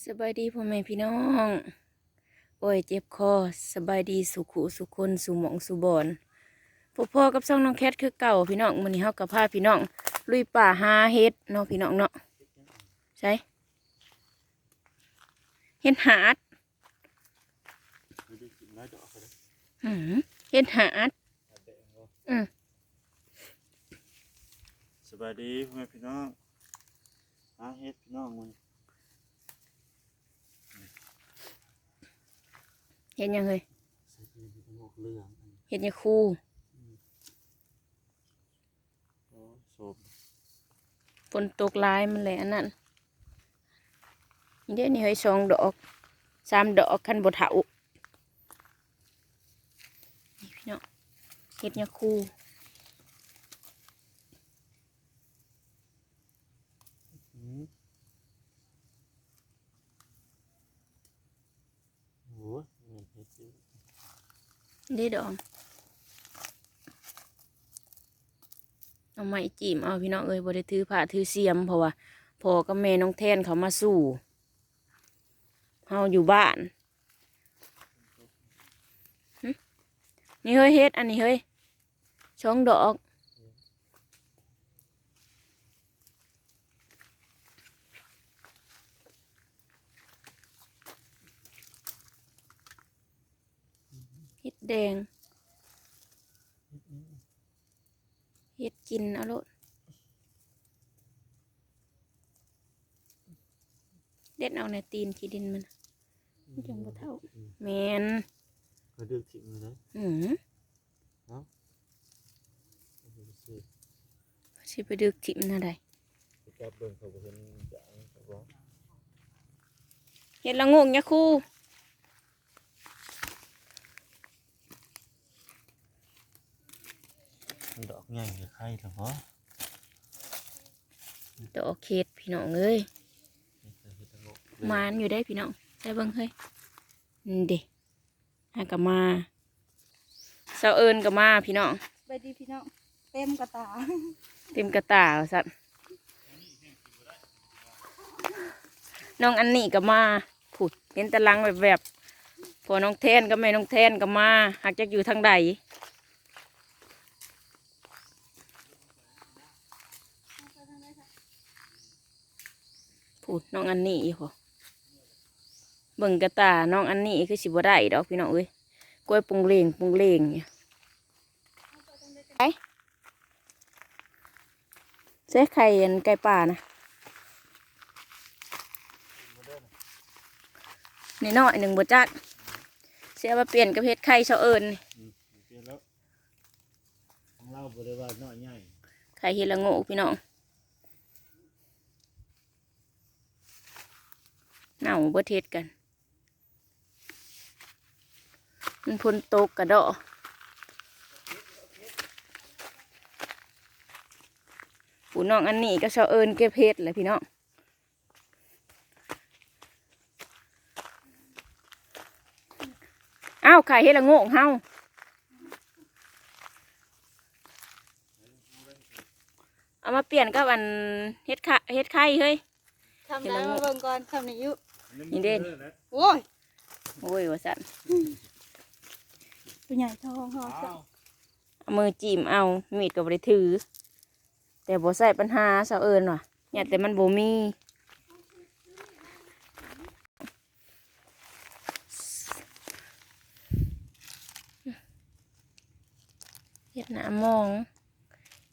สบายดีพ่อแม่พี่น้อง โอ้ยเจ็บคอสบายดีสุขุสุคนสุหมองสุบอนพวกพ่อกับซ่องน้องแคทคือเก่าพี่น้องมื้อนี้เฮากับพาพี่น้อง ลุยป่าหาเฮ็ดเนาะพี่น้องเนาะใช่เฮ็ดหาดไม่ได้กินน้อยดเลยหืมเฮ็ดหาดอืมสบายดีพ่อแม่พี่น้องหาเฮ็ดพี่น้องมัน เฮ็ดหยังเฮ้ยใส่เป็นกระโหลกเหลืองเฮ็ดหยังคู่โอ้โสมฝนตกหลายมันเลยอันนั้นนี่เด้นี่เฮ้ยสองดอกสามดอกคันบ่เฒ่านี่พี่น้องเฮ็ดหยังคู่ อืมโอ้ยเงินเฮ็ดอยู่ ได้ดอกเอาไม้จีมเอาพี่น้องเอ้ยบ่ได้ถือผ้าถือเสียมเพราะว่าพ่อกับแม่น้องแทนเขามาสู่เฮาอยู่บ้านนี่เฮ้ยเฮ็ดอันนี้เฮ้ยช่องดอก ดแดงเฮ็ดกินเอาโลดเด็ดเอาในตีนขี้ดินมันมันจังบ่เท่าแมนก็ดึกทิ้งเลยนะอืมเอาไปสิสิไปดึกทิมน่ะได้ไปจับเบิ่งเขาบ่เห็นจางเขาบอกเฮ็ดละงงยะคู่ มัน ดอกใหญ่กับไข่เหรอวะดอกเข็ดพี่น้องเอ้ยนี่คือเฮ็ดกระโหลกมานอยู่ได้พี่น้องได้เบิ่งเฮ้ยนี่เด็หากะมาเสาเอิญก็มาพี่น้องไปดีพี่น้องเต็มกระตาเต็มกระตาสัตว์น้องอันนี้ก็มาผุดเห็นตะลังแบบแบบๆพอน้องแทนก็แม่น้องแทนก็มาหากจะอยู่ทางใด ผุดน้องอันนี้อีกพอเบิ่งกระตาน้องอันนี้คือสิบ่ได้ดอกพี่น้องเอ้ยกล้วยปุงเลงปุงเลงเนี่ยไปเจ๊ไข่อันไก่ป่านะนี่น้อยหนึ่งบจักเสียมาเปลี่ยนกับเฮ็ดไข่เชาเอิญนี่อืมเปลี่ยนแล้วของเราบ่ได้ว่าน้อยใหญ่ไข่เฮ็ดละโง่พี่น้อง เน่าเบิดเฮ็ดกัน มันพ้นตกกระดอปูน้องอันนี้ก็ชาเอิญเก็บเฮ็ดแหละพี่น้องอ้าวไข่เฮ็ดละโง่เฮาเอามาเปลี่ยนกับอันเฮ็ดไข่เฮ็ดไข่เฮ้ยทำได้มาเบิ่งก่อนทำในยุ นี่เด่นโอ้ยโอ้ยว่าสันตัวใหญ่ทองหออ้าวเอามือจิ้มเอามีดก็บ่ได้ถือ แต่บ่ใส่ปัญหาเสาเอิญว่ะเนี่ยแต่มันบ่มีเฮ็ดหน้ามอง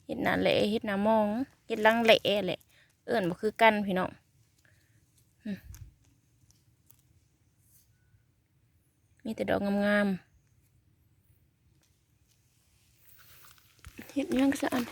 เฮ็ดหน้าแหละเฮ็ดหน้ามองเฮ็ดหลังแหละแหละ เอิ้นบ่คือกันพี่น้องอืม มีแต่ดอกงามๆเฮ็ดหยังซะอัน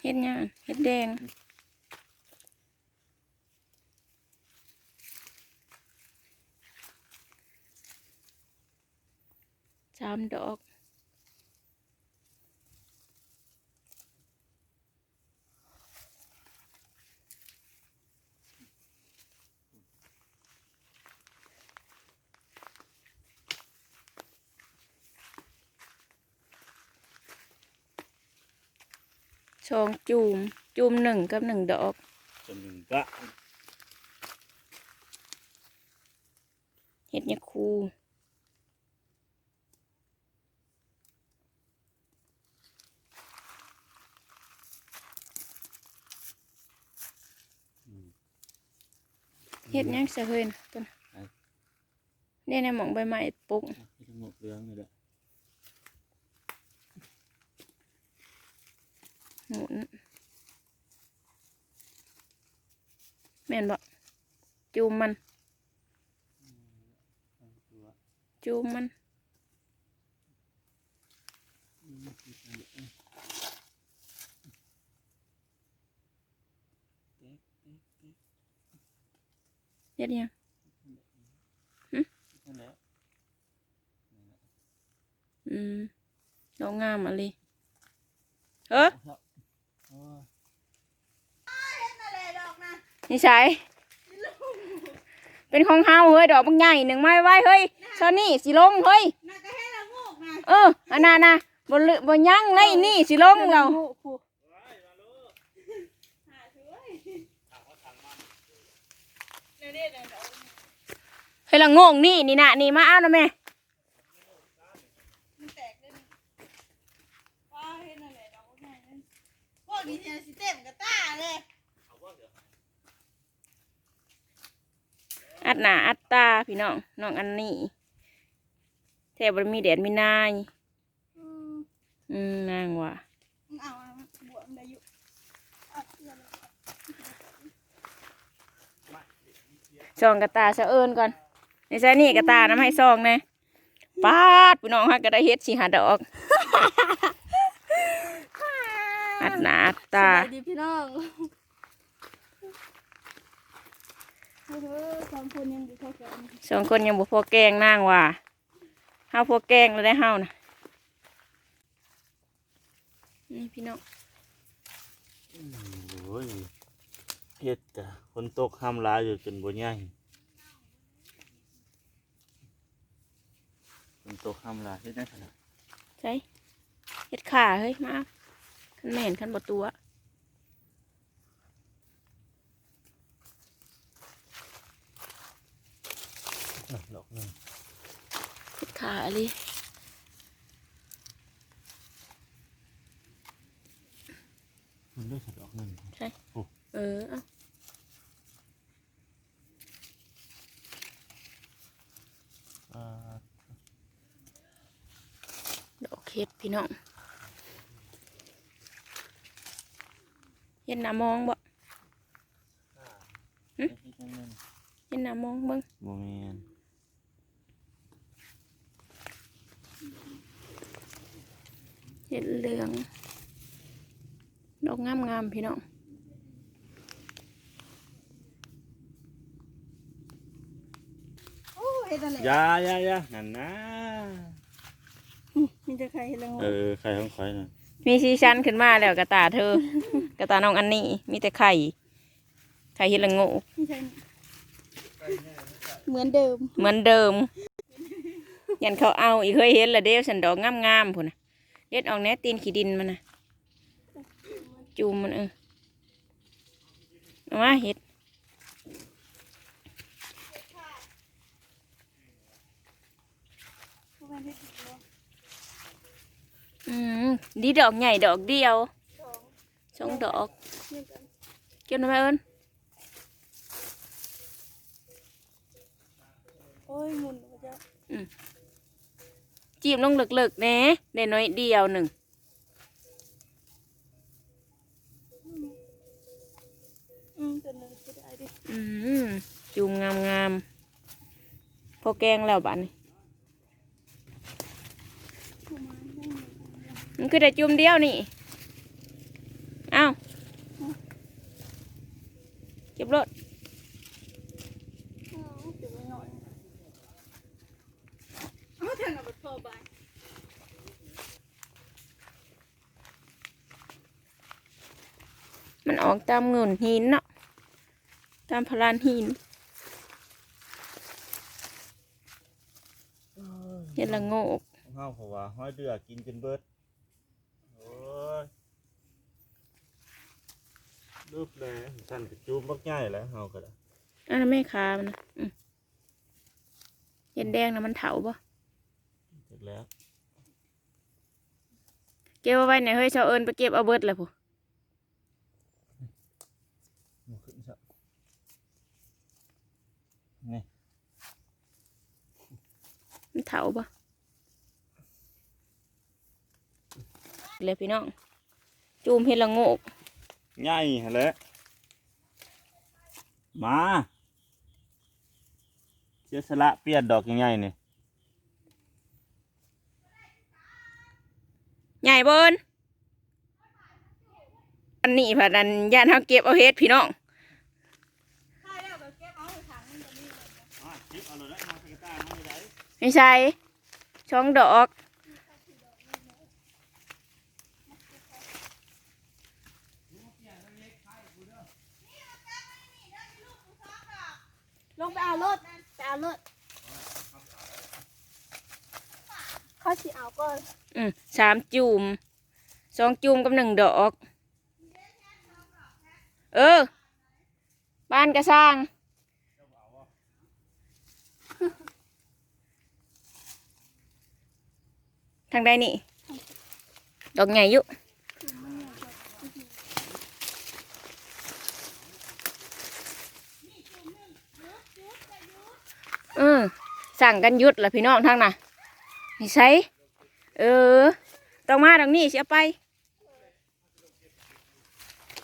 เฮ็ดหยังเฮ็ดแดง ดอก สองจูม จูมหนึ่งกับหนึ่งดอก จำหนึ่งกะ เห็ดยะคู เห็ดหยังเสะเฮยนะต้นเนี่ยในหมองใบไม้ปุกเฮ็ดทั้งหมดเรื่องนี่แหละหมุนแม่นบ่จูมมันทั้งตัวจูมมันอืม เฮ็ดอันนี้เอ้ยเต๊กเต๊กเต๊กเห็ดหยังนั่นแหละอืมดอกงามอะไรเออโอ้ยนี่ใช่เป็นของเฮาเฮ้ย ดอกบางใหญ่หนึ่งไม้ไว้เฮ้ยซอนนี่สิลงเฮ้ยน่าจะให้ละโงกนะเอออันนั้นนะบนบนยังเลยนี่สิลงเราโงกผู้หาช่วย เนี่ยเนี่ยเนี่ยเดี๋ยวเฮ้ยละโงงนี่นี่นะนี่มาเอานะแม่มันแตกเลยนี่ว้าเห็นอะไรดอกใหญ่นั่นพวกนี้เนี่ยสิเต็มกระต้าเลยอัดหนาอัดตาพี่น้องน้องอันนี้แทบบมีแดดมีนายอืมอืมนางว่ะมันเอาอะมันบวมได้อยู่เอาเสื้อเลย ซองกระตาสะเอิญก่อนในใส่นี่กระตาน้ำให้ซองนะปาดพี่น้องฮักก็ได้เฮ็ดสีหาดอกอัดหนาอัดตาสวัสดีพี่น้องเฮ้ยสองคนยังอยู่เท่ากันสองคนยังบ่พอแกงนางว่ะเฮาพอแกงแล้วได้เฮานะนี่พี่น้องอืมโอ้ย เฮ็ดจ้ะฝนตกห้ามหลายอยู่จนบ่ใหญ่ฝนตกห้ามหลายเฮ็ดได้ขนาดใช่เฮ็ดขาเฮ้ยมาขันแม่นขันบ่ตัวอะดอกหนึงเฮ็ดขาอะไรมันได้สักดอกหนึงเออเอาอ่า ดอกเฮ็ด พี่น้องเห็นหน้ามองบ่เฮ็ดจังนั้นเห็นหน้ามองเบิ่งบ่แม่นเห็ดเหลือง ดอกงามงามๆพี่น้องโอ้เห็นอะไรอยาอยาอยานั่นนะ มีแต่ใครเห็นละโงกเออใครของใครน่ะมีซีชันขึ้นมาแล้วกระตาเธอ กระตาน้องอันนี้มีแต่ไข่ไข่เฮ็ดละโงูไม่ใช่เหมือนเดิมเหมือนเดิม ยันเขาเอาอีกเคยเห็นละเด้วสันดอกงามงามๆพุ่นนะเด็ดออกแหน่ตีนขี้ดินมันนะจูมมันเออเอามาเห็ด พวกมันเห็ดอีกแล้ว อืมดีดอกใหญ่ดอกเดียวสองสองดอกนี่กันเกี่ยวหน่อยไหมเอิญโอ้ยหมุนมาจ้ะจีบลงเลิกๆแหน่ได้น้อยเดียวหนึ่งอืมตัวนึงจะได้ดิอืมจูมงามงามๆพอแกงแล้วบ้านนี้ ประมาณนั้น มันคือแต่จุ่มเดียวนี่เอ้าเก็บรถอ๋อเก็บไว้หน่อยเอาเถอะนะบัดพอบายมันออกตามเงินหินเนาะตามพลานหินเห็ดละโงกของเฮาเพราะว่าห้อยเดือกินจนเบิดโอ้ย รูปเลยสั่นกระจูมบักใหญ่แล้วเฮาก็ได้อันนั้นไม่คามันนะอืมเย็นแดงนะมันเถาบ่เสร็จแล้วเก็บเอาไว้เนี่ยเฮ้ยชาวเอิญไปเก็บเอาเบิดเลยผู้มาขึ้นซะนี่มันเถาบ่เลยพี่น้องจูมเห็ดละโงก ใหญ่หั่นแหละมาเสียสละเปลี่ยนดอกใหญ่ๆนี่ใหญ่เบิ้นอันนี้ผัดอันย่านเฮาเก็บเอาเฮ็ดพี่น้องถ้าแล้วก็เก็บเอาถังมันจะมี มาจิบเอาเลยนะมาใส่กระตามาได้ ไม่ใช่ช่องดอก ลงไปเอารถไปเอารถเขาสิเอาก่อนอืมสามจูมสองจูมกับหนึ่งดอก เออ บ้านกระสร้าง ทางใดนี่ ดอกใหญ่อยุ เออสั่งกันยุดละพี่น้องทางน่ะนี่ใช่เออต้องมาทางนี้เสียไป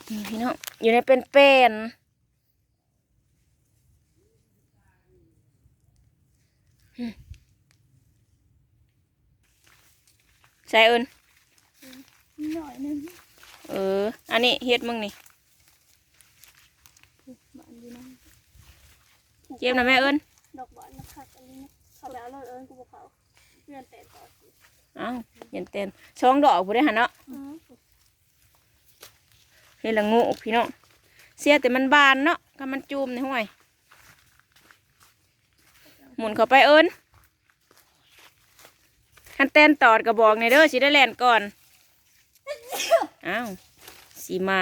นี่พี่น้องอยู่ในเป็นเป็นใส่เอินหน่อยนึงเออ อันนี้เฮ็ดมึงนี่บ้านอยู่นั่นเก็บนะแม่เอิน ดอกบานนะครับอันนี้นะเขาไปเอารถเอิญกูบอกเขาเพื่อนแต่ต่อสิเอ้าเย็นเต้นช่องดอกผู้ได้หันเนาะอือเฮ็ดละงูพี่น้องเสียแต่มันบานเนาะก็มันจูมในห้วย หมุนเข้าไปเอินคันเต้นตอดกระบอกในเด้อสิได้แล่นก่อน อ้าวสีมา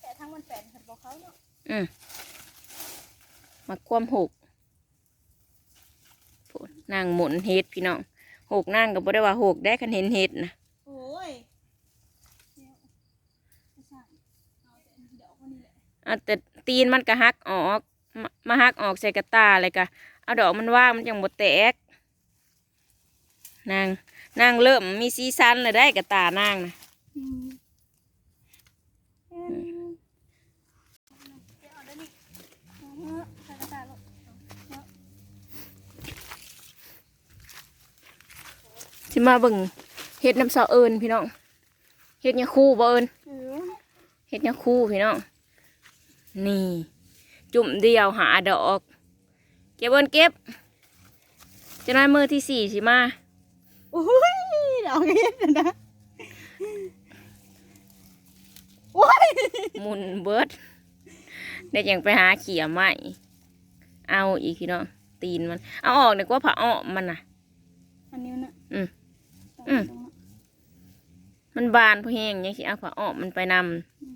แต่ทั้งมันแปดเขาบอกเขาเนาะ อืมมาคว่ำหกพูดนางหมุนเฮ็ดพี่น้องหกนางก็บ่ได้ว่าหกได้คันเห็นเฮ็ดนะโอ้ยเดี๋ยวไม่ใช่เอาแต่เดี๋ยวคนนี้แหละเอาแต่ตีนมันก็หักออกมามาหักออกใส่กระตาเลยกะเอาดอกมันว่างมันจังบ่แตกนางนางเริ่มมีสีสันเลยได้กระตานางนะ อืมเอ็นเดี๋ยวเอาเดี๋ยวนี้เอาเถอะใส่กระดาษลูก สิมาเบิ่งเฮ็ดน้ำเสาเอิญพี่น้องเฮ็ดยาคู่บ่เอิญเออเฮ็ดยาคู่พี่น้องนี่ จุ่มเดียวหาดอกเก็บเอิญเก็บจะน้อยมือที่สี่สิมาโอ้ยดอกเห็ดน่ะนะโอ้ยหมุนเบิดได้ยังไปหาเขียใหม่เอาอีกพี่น้องตีนมัน เอาออกดีกว่าผ่าอ้อมมันน่ะ อันนี้น่ะอืมตรง อืมตรงนั้นมันบานพอแห้งยังสิเอาผ่าอ้อมมันไปน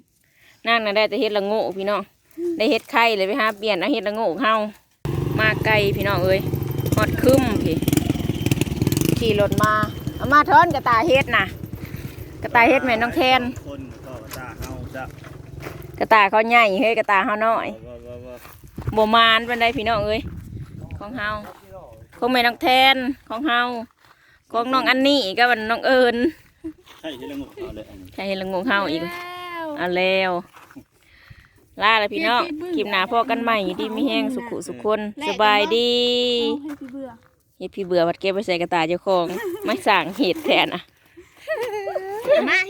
ำนั่งน่ะได้แต่เฮ็ดละโง่พี่น้องได้เฮ็ดไข่เลยไปหาเปลี่ยนเอาเฮ็ดละโง่เฮามาไกลพี่น้องเอ้ยฮอดคึมพี่ขี่รถมาเอามาทอนกระตายเฮ็ดน่ะ กระตายเฮ็ดแม่น้องแทน คนก็กระตาเฮาจะกระตายเขาใหญ่เฮ้ยกระตายเขาน้อยว่าว่าว่าบ่มานเป็นไดพี่น้องเอ้ยของเฮาของแม่น้องแทนของเฮา ของน้องอันนี้ก็มันน้องเอิญใช่ที่ละงกเอาเลยอันนี้ใช่เห็นละงงเฮาอีกแล้วเอาแล้วลาแล้วพี่น้องคลิปหน้าพอกันใหม่ดีมีแห้งสุขุสุขคนสบายดีเอาให้พี่เบื่อเฮ็ดพี่เบื่อวัดเก็บไปใส่กระตายเจ้าของไม่สั่งเห็ดแทนอะมา